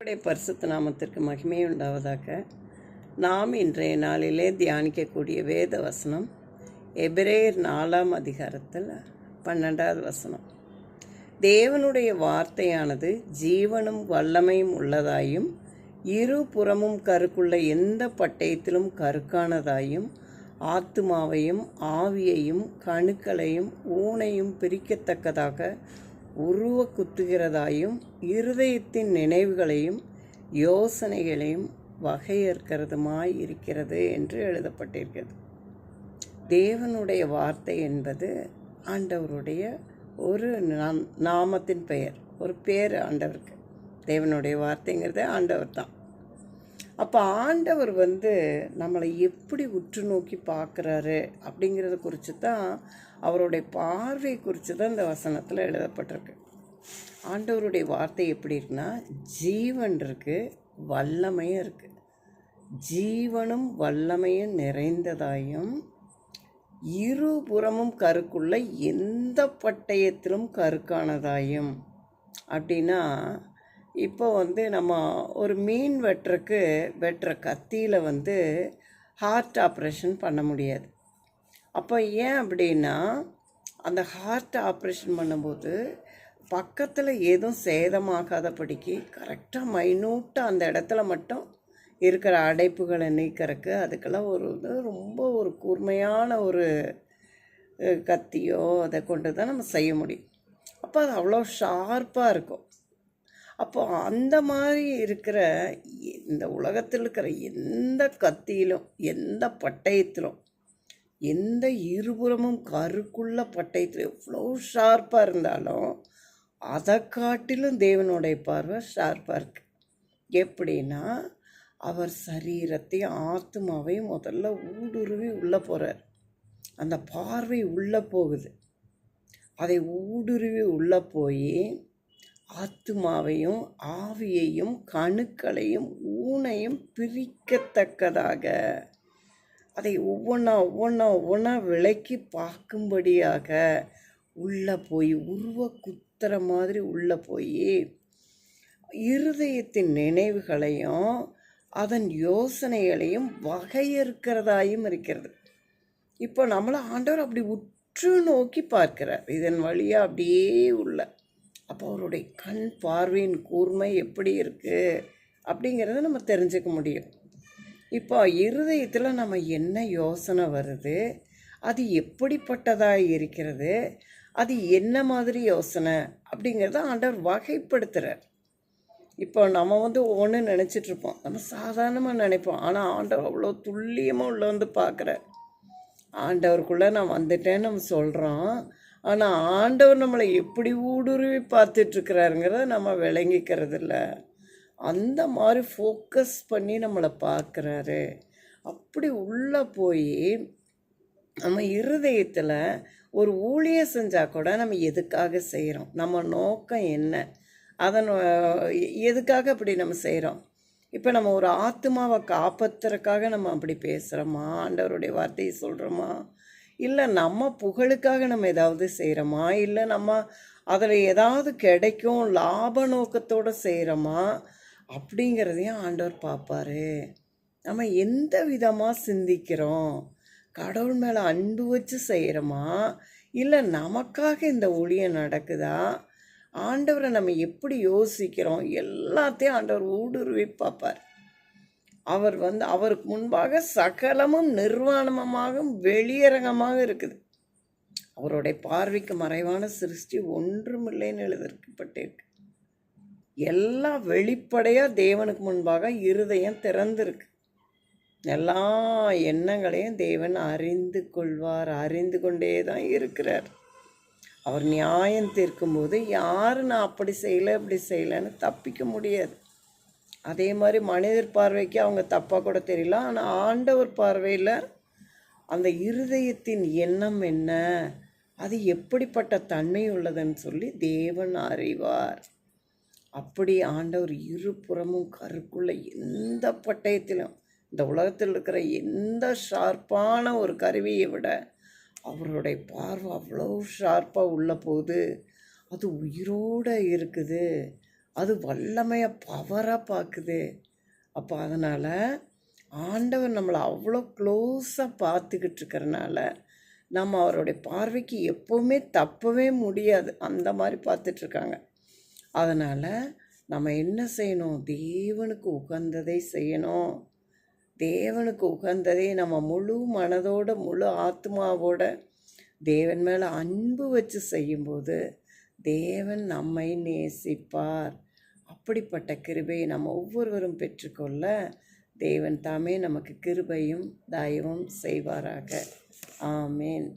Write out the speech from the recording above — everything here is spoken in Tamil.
கர்த்தருடைய பரிசுத்த நாமத்திற்கு மகிமை உண்டாவதாக. நாம் இன்றைய நாளிலே தியானிக்கக்கூடிய வேத வசனம் எபிரேயர் நாலாம் அதிகாரத்தில் பன்னெண்டாவது வசனம். தேவனுடைய வார்த்தையானது ஜீவனும் வல்லமையும் உள்ளதாயும் இருபுறமும் கருக்குள்ள எந்த பட்டயத்திலும் கருக்கானதாயும் ஆத்துமாவையும் ஆவியையும் கணுக்களையும் ஊனையும் பிரிக்கத்தக்கதாக உருவ குத்துகிறதாயும் இருதயத்தின் நினைவுகளையும் யோசனைகளையும் வகையற்கிறதுமாய் இருக்கிறது என்று எழுதப்பட்டிருக்கிறது. தேவனுடைய வார்த்தை என்பது ஆண்டவருடைய ஒரு நாமத்தின் பெயர் ஒரு பேர் ஆண்டவருக்கு. தேவனுடைய வார்த்தைங்கிறது ஆண்டவர் தான் அப்போ ஆண்டவர் வந்து நம்மளை எப்படி உற்று நோக்கி பார்க்குறாரு அப்படிங்கிறத குறித்து தான் அவருடைய பார்வை குறித்து தான் இந்த வசனத்தில் எழுதப்பட்டிருக்கு. ஆண்டவருடைய வார்த்தை எப்படி இருக்குன்னா ஜீவன் இருக்குது வல்லமையும் இருக்குது ஜீவனும் வல்லமையும் நிறைந்ததாயும் இருபுறமும் கருக்குள்ள எந்த பட்டயத்திலும் கருக்கானதாயும். அப்படின்னா இப்போ வந்து நம்ம ஒரு மீன் வெட்டுறக்கு வெட்டுற கத்தியில் வந்து ஹார்ட் ஆப்ரேஷன் பண்ண முடியாது. அப்போ ஏன் அப்படின்னா அந்த ஹார்ட் ஆப்ரேஷன் பண்ணும்போது பக்கத்தில் எதுவும் சேதமாகாதபடிக்கு கரெக்டாக மைனூட்டாக அந்த இடத்துல மட்டும் இருக்கிற அடைப்புகளை நீக்கிறதுக்கு அதுக்கெல்லாம் ஒரு இது ரொம்ப ஒரு கூர்மையான ஒரு கத்தியோ அதை கொண்டு தான் நம்ம செய்ய முடியும். அப்போ அது அவ்வளோ ஷார்ப்பாக இருக்கும். அப்போ அந்த மாதிரி இருக்கிற இந்த உலகத்தில் இருக்கிற எந்த கத்தியிலும் எந்த பட்டயத்திலும் எந்த இருபுறமும் கருக்குள்ள பட்டயத்தில் எவ்வளோ ஷார்ப்பாக இருந்தாலும் அதை காட்டிலும் தேவனுடைய பார்வை ஷார்ப்பாக இருக்குது எப்படின்னா அவர் சரீரத்தையும் ஆத்மாவையும் முதல்ல ஊடுருவி உள்ளே போகிறார் அந்த பார்வை உள்ளே போகுது. அதை ஊடுருவி உள்ளே போய் ஆத்துமாவையும் ஆவியையும் கணுக்களையும் ஊனையும் பிரிக்கத்தக்கதாக. அதை ஒவ்வொன்றா ஒவ்வொன்றா ஒவ்வொன்றா விளக்கி பார்க்கும்படியாக உள்ளே போய் உருவ குத்துற மாதிரி உள்ளே போய் இருதயத்தின் நினைவுகளையும் அதன் யோசனைகளையும் வகையறுக்கிறதாயும் இருக்கிறது. இப்போ நம்மளை ஆண்டவர் அப்படி உற்று நோக்கி பார்க்கிறார். இதன் வழியாக அப்படியே உள்ள. அப்போ அவருடைய கண் பார்வையின் கூர்மை எப்படி இருக்குது அப்படிங்கிறத நம்ம தெரிஞ்சுக்க முடியும். இப்போ இருதயத்தில் நம்ம என்ன யோசனை வருது? அது எப்படிப்பட்டதாக இருக்கிறது? அது என்ன மாதிரி யோசனை? அப்படிங்கிறத ஆண்டவர் வகைப்படுத்துகிறார் இப்போ நம்ம வந்து ஒன்று நினச்சிட்ருப்போம் நம்ம சாதாரணமாக நினைப்போம். ஆனால் ஆண்டவர் அவ்வளோ துல்லியமாக உள்ள வந்து பார்க்குறார். ஆண்டவருக்குள்ளே நான் வந்துட்டேன்னு நம்ம சொல்கிறோம் ஆனால் ஆண்டவர் நம்மளை எப்படி ஊடுருவி பார்த்துட்ருக்கிறாருங்கிறத நம்ம விளங்கிக்கிறது இல்லை அந்த மாதிரி ஃபோக்கஸ் பண்ணி நம்மளை பார்க்குறாரு. அப்படி உள்ளே போய் நம்ம இருதயத்தில் ஒரு ஊழியம் செஞ்சால் கூட நம்ம எதுக்காக செய்கிறோம் நம்ம நோக்கம் என்ன? அதன் எதுக்காக அப்படி நம்ம செய்கிறோம் இப்போ நம்ம ஒரு ஆத்மாவை காப்பாத்துறதுக்காக நம்ம அப்படி பேசுகிறோமா ஆண்டவருடைய வார்த்தையை சொல்கிறோமா இல்லை நம்ம புகழுக்காக நம்ம ஏதாவது செய்கிறோமா இல்லை நம்ம அதில் ஏதாவது கிடைக்கும் லாப நோக்கத்தோடு செய்கிறோமா அப்படிங்கிறதையும் ஆண்டவர் பார்ப்பாரு. நம்ம எந்த விதமாக சிந்திக்கிறோம்? கடவுள் மேலே அன்பு வச்சு செய்கிறோமா இல்லை நமக்காக இந்த ஒளியை நடக்குதா? ஆண்டவரை நம்ம எப்படி யோசிக்கிறோம்? எல்லாத்தையும் ஆண்டவர் ஊடுருவி பார்ப்பார். அவர் வந்து அவருக்கு முன்பாக சகலமும் நிர்வாணமாகவும் வெளியரங்கமாக இருக்குது. அவருடைய பார்வைக்கு மறைவான சிருஷ்டி ஒன்றுமில்லைன்னு எழுதிருக்கப்பட்டிருக்கு எல்லாம் வெளிப்படையாக தேவனுக்கு முன்பாக இருதயம் திறந்திருக்கு. எல்லா எண்ணங்களையும் தேவன் அறிந்து கொள்வார் அறிந்து கொண்டே தான் இருக்கிறார். அவர் நியாயம் தீர்க்கும்போது யார் நான் அப்படி செய்யலை இப்படி செய்யலைன்னு தப்பிக்க முடியாது. அதே மாதிரி மனிதர் பார்வைக்கு அவங்க தப்பாக கூட தெரியல. ஆனால் ஆண்டவர் பார்வையில் அந்த இருதயத்தின் எண்ணம் என்ன? அது எப்படிப்பட்ட தன்மை உள்ளதுன்னு சொல்லி தேவன் அறிவார். அப்படி ஆண்டவர் இருபுறமும் கருக்குள்ள எந்த பட்டயத்திலும் இந்த உலகத்தில் இருக்கிற எந்த ஷார்ப்பான ஒரு கருவியை விட அவருடைய பார்வை அவ்வளோ ஷார்ப்பாக உள்ள போகுது. அது உயிரோடு இருக்குது. அது வல்லமையாக பவராக பார்க்குது அப்போ அதனால் ஆண்டவர் நம்மளை அவ்வளோ க்ளோஸாக பார்த்துக்கிட்டு இருக்கிறனால நம்ம அவருடைய பார்வைக்கு எப்போவுமே தப்பவே முடியாது. அந்த மாதிரி பார்த்துட்ருக்காங்க அதனால் நம்ம என்ன செய்யணும்? தேவனுக்கு உகந்ததை செய்யணும். தேவனுக்கு உகந்ததை நம்ம முழு மனதோட முழு ஆத்மாவோட தேவன் மேலே அன்பு வச்சு செய்யும்போது தேவன் நம்மை நேசிப்பார். அப்படிப்பட்ட கிருபையை நம்ம ஒவ்வொருவரும் பெற்றுக்கொள்ள தேவன் தாமே நமக்கு கிருபையும் தயவும் செய்வாராக. ஆமேன்.